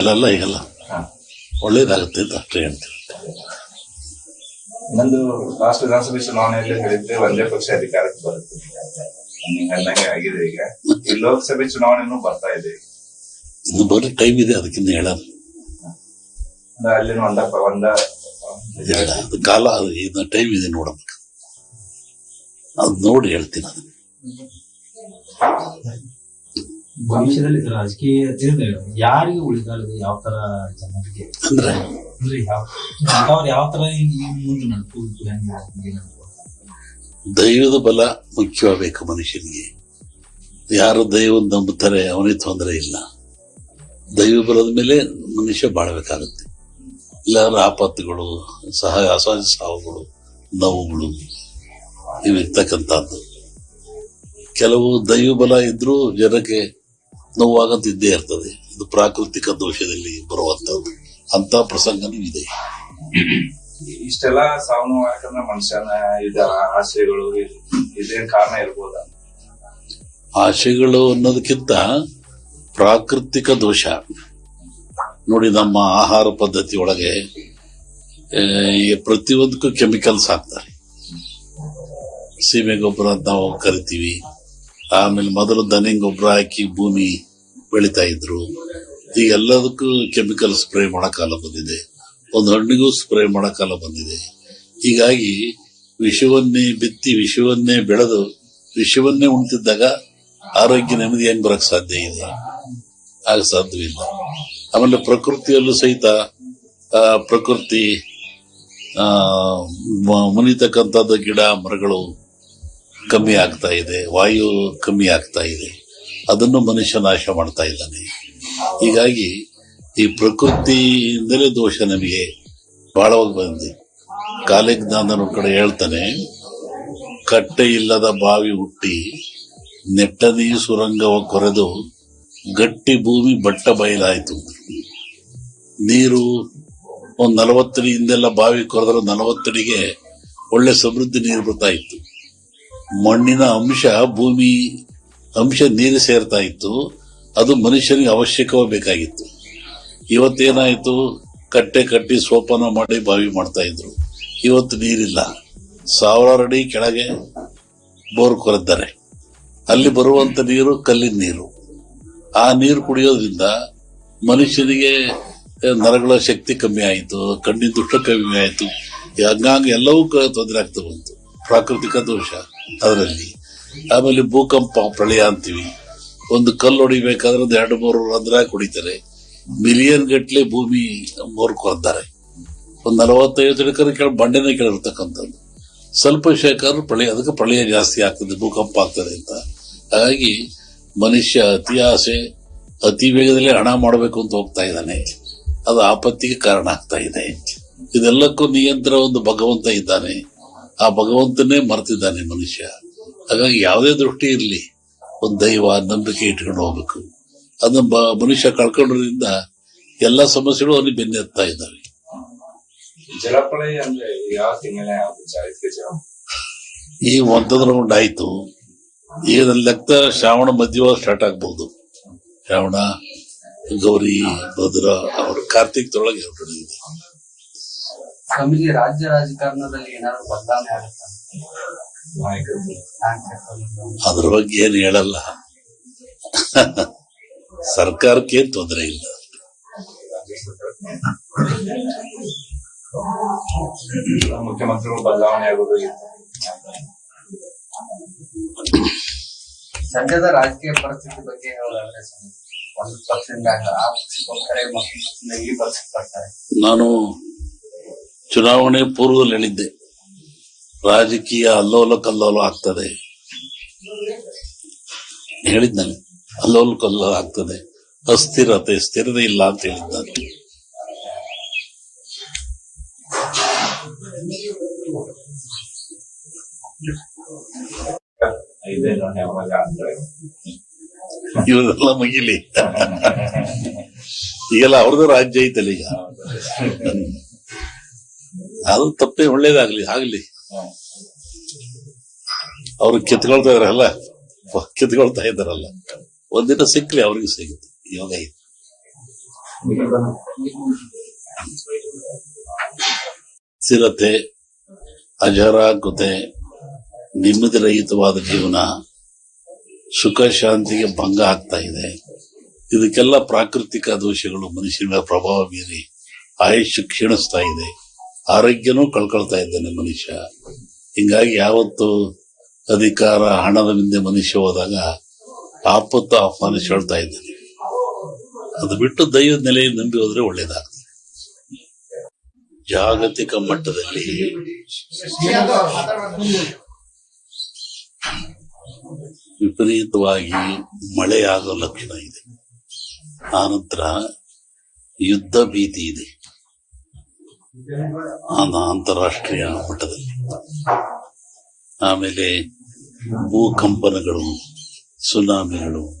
ಅಲ್ಲೆಲ್ಲ ಈಗಲ್ಲ ಒಳ್ಳೇದಾಗುತ್ತೆ ಅಂತ ಅಷ್ಟೇ ಅಂತ. ಇನ್ನೊಂದು ಲಾಸ್ಟ್ ವಿಧಾನಸಭೆ ಚುನಾವಣೆಯಲ್ಲಿ ಹೇಳಿದ್ರೆ ಒಂದೇ ಪಕ್ಷ ಅಧಿಕಾರಕ್ಕೆ ಬರುತ್ತೆ. ನಿಂಗೆ ಆಗಿದೆ ಈಗ. ಈ ಲೋಕಸಭೆ ಚುನಾವಣೆನೂ ಬರ್ತಾ ಇದೆ. ಇದು ಬರೀ ಟೈಮ್ ಇದೆ ಅದಕ್ಕಿಂತ ಅಂದ್ರೆ ಅಲ್ಲಿನ ಒಂದ ಒಂದ ಕಾಲ ಇನ್ನು ಟೈಮ್ ಇದೆ ನೋಡಬೇಕು ಅದು ನೋಡಿ ಹೇಳ್ತೀನಿ. ಅದನ್ನ ಭವಿಷ್ಯದಲ್ಲಿ ರಾಜಕೀಯ. ಯಾರಿಗೆ ಉಳಿಗಾಲದ ಯಾವ ತರ ಜನರಿಗೆ? ಅಂದ್ರೆ ಯಾವ ಯಾವ ತರ ಮುಂದೆ ನಡ್ಕು ಹೆಂಗೆ ದೈವದ ಬಲ ಮುಖ್ಯವಾಗಬೇಕು ಮನುಷ್ಯನಿಗೆ. ಯಾರು ದೈವ ನಂಬುತ್ತಾರೆ ಅವನಿಗೆ ತೊಂದರೆ ಇಲ್ಲ. ದೈವ ಬಲದ ಮೇಲೆ ಮನುಷ್ಯ ಬಾಳ್ಬೇಕಾಗುತ್ತೆ. ಇಲ್ಲಾಂದ್ರೆ ಆಪತ್ತುಗಳು ಸಹ ಅಸಹಜ ಸಾವುಗಳು, ನೋವುಗಳು ಇವಿರ್ತಕ್ಕಂಥದ್ದು ಕೆಲವು ದೈವ ಬಲ ಇದ್ರೂ ಜನಕ್ಕೆ ನೋವಾಗಂತ ಇದ್ದೇ ಇರ್ತದೆ. ಇದು ಪ್ರಾಕೃತಿಕ ದೋಷದಲ್ಲಿ ಬರುವಂತದ್ದು ಅಂತ ಪ್ರಸಂಗನೂ ಇದೆ. ಇಷ್ಟೆಲ್ಲ ಸಾವು ನೋವು ಯಾಕಂದ್ರೆ ಮನುಷ್ಯನ ಇದರ ಆಸೆಗಳು ಇದೇನ್ ಕಾರಣ ಇರ್ಬೋದ? ಆಶೆಗಳು ಅನ್ನೋದಕ್ಕಿಂತ ಪ್ರಾಕೃತಿಕ ದೋಷ. ನೋಡಿ ನಮ್ಮ ಆಹಾರ ಪದ್ಧತಿ ಒಳಗೆ ಪ್ರತಿಯೊಂದಕ್ಕೂ ಕೆಮಿಕಲ್ಸ್ ಹಾಕ್ತಾರೆ. ಸೀಮೆ ಗೊಬ್ಬರ ಅಂತ ನಾವು ಕರಿತೀವಿ. ಆಮೇಲೆ ಮೊದಲು ದನಿ ಗೊಬ್ಬರ ಹಾಕಿ ಭೂಮಿ ಬೆಳಿತಾ ಇದ್ರು. ಈಗ ಎಲ್ಲದಕ್ಕೂ ಕೆಮಿಕಲ್ ಸ್ಪ್ರೇ ಕಾಲ ಬಂದಿದೆ. ಒಂದು ಹಣ್ಣಿಗೂ ಸ್ಪ್ರೇ ಕಾಲ ಬಂದಿದೆ. ಹೀಗಾಗಿ ವಿಷವನ್ನೇ ಬಿತ್ತಿ ವಿಷವನ್ನೇ ಬೆಳೆದು ವಿಷವನ್ನೇ ಉಣ್ತಿದ್ದಾಗ ಆರೋಗ್ಯ ನೆಮ್ಮದಿ ಹೆಂಗ್ ಬರಕ್ ಸಾಧ್ಯ ಇಲ್ಲ ಆಗ ಸಾಧ್ಯವಿಲ್ಲ. ಆಮೇಲೆ ಪ್ರಕೃತಿಯಲ್ಲೂ ಸಹಿತ ಪ್ರಕೃತಿ ಮುನಿತಕ್ಕಂಥದ್ದು ಗಿಡ ಮರಗಳು ಕಮ್ಮಿ ಆಗ್ತಾ ಇದೆ, ವಾಯು ಕಮ್ಮಿ ಆಗ್ತಾ ಇದೆ. ಅದನ್ನು ಮನುಷ್ಯ ನಾಶ ಮಾಡ್ತಾ ಇದ್ದಾನೆ. ಹೀಗಾಗಿ ಈ ಪ್ರಕೃತಿಯಿಂದಲೇ ದೋಷ ನಮಗೆ ಬಹಳವಾಗಿ ಬಂದಿದೆ. ಕಾಲಿಜ್ಞಾನನ ಕಡೆ ಹೇಳ್ತಾನೆ, ಕಟ್ಟೆ ಇಲ್ಲದ ಬಾವಿ ಹುಟ್ಟಿ ನೆಟ್ಟನೆಯ ಸುರಂಗವ ಕೊರೆದು ಗಟ್ಟಿ ಭೂಮಿ ಬಟ್ಟ ಬಯಲಾಯಿತು. ನೀರು ಒಂದು ನಲವತ್ತಡಿ ಹಿಂದೆಲ್ಲ ಬಾವಿ ಕೊರೆದ್ರೆ ನಲವತ್ತಡಿಗೆ ಒಳ್ಳೆ ಸಮೃದ್ಧಿ ನೀರು ಬರ್ತಾ ಇತ್ತು. ಮಣ್ಣಿನ ಅಂಶ, ಭೂಮಿ ಅಂಶ ನೀರು ಸೇರ್ತಾ ಇತ್ತು. ಅದು ಮನುಷ್ಯನಿಗೆ ಅವಶ್ಯಕವಾಗಿ ಬೇಕಾಗಿತ್ತು. ಇವತ್ತೇನಾಯಿತು? ಕಟ್ಟೆ ಕಟ್ಟಿ ಸೋಪಾನ ಮಾಡಿ ಬಾವಿ ಮಾಡ್ತಾ ಇದ್ರು. ಇವತ್ತು ನೀರಿಲ್ಲ. ಸಾವಿರಾರು ಅಡಿ ಕೆಳಗೆ ಬೋರ್ ಕೊರೆದ್ದಾರೆ. ಅಲ್ಲಿ ಬರುವಂತ ನೀರು ಕಲ್ಲಿನ ನೀರು. ಆ ನೀರು ಕುಡಿಯೋದ್ರಿಂದ ಮನುಷ್ಯನಿಗೆ ನರಗಳ ಶಕ್ತಿ ಕಮ್ಮಿ ಆಯಿತು, ಕಣ್ಣಿನ ದುಷ್ಟ ಕಮ್ಮಿ ಆಯಿತು. ಅಂಗಾಂಗ ಎಲ್ಲವೂ ತೊಂದರೆ ಆಗ್ತಾ ಬಂತು. ಪ್ರಾಕೃತಿಕ ದೋಷ. ಅದರಲ್ಲಿ. ಆಮೇಲೆ ಭೂಕಂಪ ಪ್ರಳಯ ಅಂತೀವಿ. ಒಂದು ಕಲ್ಲು ಹೊಡಿಬೇಕಾದ್ರೆ ಒಂದು ಎರಡು ಮೂರು ರಂಧ್ರ ಕುಡಿತಾರೆ. ಮಿಲಿಯನ್ ಗಟ್ಲೆ ಭೂಮಿ ಕೊರ್ತಾರೆ. ಒಂದು ನಲವತ್ತೈದು ಎಕರೆ ಕೆಳ ಬಂಡೆನೇ ಕೆಳಗಿರ್ತಕ್ಕಂಥದ್ದು ಸ್ವಲ್ಪ ಶೇಖರ ಪ್ರಳಯ, ಅದಕ್ಕೆ ಪ್ರಳಯ ಜಾಸ್ತಿ ಆಗ್ತದೆ, ಭೂಕಂಪ ಆಗ್ತದೆ ಅಂತ. ಹಾಗಾಗಿ ಮನುಷ್ಯ ಅತಿ ಆಸೆ, ಅತಿ ವೇಗದಲ್ಲಿ ಹಣ ಮಾಡಬೇಕು ಅಂತ ಹೋಗ್ತಾ ಇದ್ದಾನೆ. ಅದು ಆಪತ್ತಿಗೆ ಕಾರಣ ಆಗ್ತಾ ಇದೆ. ಇದೆಲ್ಲಕ್ಕೂ ನಿಯಂತ್ರ ಒಂದು ಭಗವಂತ ಇದ್ದಾನೆ. ಆ ಭಗವಂತನೇ ಮರೆತಿದ್ದಾನೆ ಮನುಷ್ಯ. ಹಾಗಾಗಿ ಯಾವುದೇ ದೃಷ್ಟಿ ಇರಲಿ. ಒಂದು ದೈವ ನಂಬಿಕೆ ಇಟ್ಕೊಂಡು ಹೋಗ್ಬೇಕು. ಅದನ್ನ ಬ- ಮನುಷ್ಯ ಕಳ್ಕೊಂಡ್ರಿಂದ ಎಲ್ಲ ಸಮಸ್ಯೆಗಳು ಅಲ್ಲಿ ಬೆನ್ನೆತ್ತಾ ಇದ್ದಾವೆ. ಜಲಪ್ರಳಯ ಅಂದ್ರೆ ಯಾವ ತಿಂಗಳೇ ಆಗುತ್ತೆ ಚಾರಿತ್ರ್ಯ ಜಲ. ಈ ಒಂದೊಂದು ರೌಂಡ್ ಆಯ್ತು. ಈಗ ನನ್ನ ಲೆಕ್ಕ ಶ್ರಾವಣ ಮಧ್ಯವಾಗ ಸ್ಟಾರ್ಟ್ ಆಗ್ಬಹುದು ಶ್ರಾವಣ ಗೌರಿ ಭದ್ರ ಅವರು ಕಾರ್ತಿಕ್ದೊಳಗೆ ಹೊರಟಿದೆ ಸ್ವಾಮೀಜಿ ರಾಜ್ಯ ರಾಜಕಾರಣದಲ್ಲಿ ಏನಾದ್ರು ಬದಲಾವಣೆ ಆಗುತ್ತಾ? ಅದ್ರ ಬಗ್ಗೆ ಏನು ಹೇಳಲ್ಲ. ಸರ್ಕಾರಕ್ಕೆ ತೊಂದರೆ ಇಲ್ಲ. ಮುಖ್ಯಮಂತ್ರಿಗಳು ಬದಲಾವಣೆ ಆಗೋದು. ಸದ್ಯದ ರಾಜಕೀಯ ಪರಿಸ್ಥಿತಿ ಬಗ್ಗೆ ಹೇಳೋದಾದ್ರೆ ಒಂದು ಪಕ್ಷದಿಂದ ಆ ಪಕ್ಷಕ್ಕೆ ಹೋಗ್ತಾರೆ ಈ ಪಕ್ಷಕ್ಕೆ ಬರ್ತಾರೆ. ನಾನು ಚುನಾವಣೆ ಪೂರ್ವದಲ್ಲಿ ಹೇಳಿದ್ದೆ ರಾಜಕೀಯ ಅಲ್ಲೋಲ ಕಲ್ಲೋಲ ಆಗ್ತದೆ ಹೇಳಿದ್ದಾನೆ ಅಲ್ಲೋಲ ಕಲ್ಲೋಲ ಆಗ್ತದೆ. ಅಸ್ಥಿರತೆ, ಸ್ಥಿರತೆ ಇಲ್ಲ ಅಂತ ಅಂದ್ರೆ ಇವರೆಲ್ಲ ಮುಗಿಲಿ. ಈಗೆಲ್ಲ ಅವ್ರದ್ದು ರಾಜ್ಯ ಐತಲ್ಲ ಈಗ. ಅದು ತಪ್ಪೇ ಒಳ್ಳೇದಾಗ್ಲಿ ಆಗ್ಲಿ. ಅವ್ರು ಕಿತ್ಕೊಳ್ತಾ ಇದಾರಲ್ಲ ಕಿತ್ಕೊಳ್ತಾ ಇದ್ದಾರಲ್ಲ ಒಂದಿನ ಸಿಕ್ಲಿ ಅವ್ರಿಗೆ ಸಿಗುತ್ತೆ ಯೋಗ ಇದೆ. ಸ್ಥಿರತೆ ಅಜರಾಕುತೆ ನೆಮ್ಮದಿ ರಹಿತವಾದ ಜೀವನ ಸುಖ ಶಾಂತಿಗೆ ಭಂಗ ಆಗ್ತಾ ಇದೆ. ಇದಕ್ಕೆಲ್ಲ ಪ್ರಾಕೃತಿಕ ದೋಷಗಳು ಮನುಷ್ಯನ ಮೇಲೆ ಪ್ರಭಾವ ಬೀರಿ ಆಯುಷ್ಯ ಕ್ಷೀಣಿಸ್ತಾ ಇದೆ. ಆರೋಗ್ಯನೂ ಕಳ್ಕೊಳ್ತಾ ಇದ್ದಾನೆ ಮನುಷ್ಯ. ಹಿಂಗಾಗಿ ಯಾವತ್ತು ಅಧಿಕಾರ, ಹಣದ ಹಿಂದೆ ಮನುಷ್ಯ ಹೋದಾಗ ಆಪತ್ತು ಆಹ್ವಾನಿಸಿ ಹೇಳ್ತಾ ಇದ್ದಾನೆ. ಅದು ಬಿಟ್ಟು ದೈವದ ನೆಲೆಯಲ್ಲಿ ನಂಬಿ ಹೋದ್ರೆ ಒಳ್ಳೇದಾಗ್ತದೆ. ಜಾಗತಿಕ ಮಟ್ಟದಲ್ಲಿ ವಿಪರೀತವಾಗಿ ಮಳೆಯಾಗೋ ಲಕ್ಷಣ ಇದೆ. ಆನಂತರ ಯುದ್ಧ ಭೀತಿ ಇದೆ. ಅಂತಾರಾಷ್ಟ್ರೀಯ ಮಟ್ಟದಲ್ಲಿ. ಆಮೇಲೆ ಭೂಕಂಪನಗಳು ಸುನಾಮಿಗಳು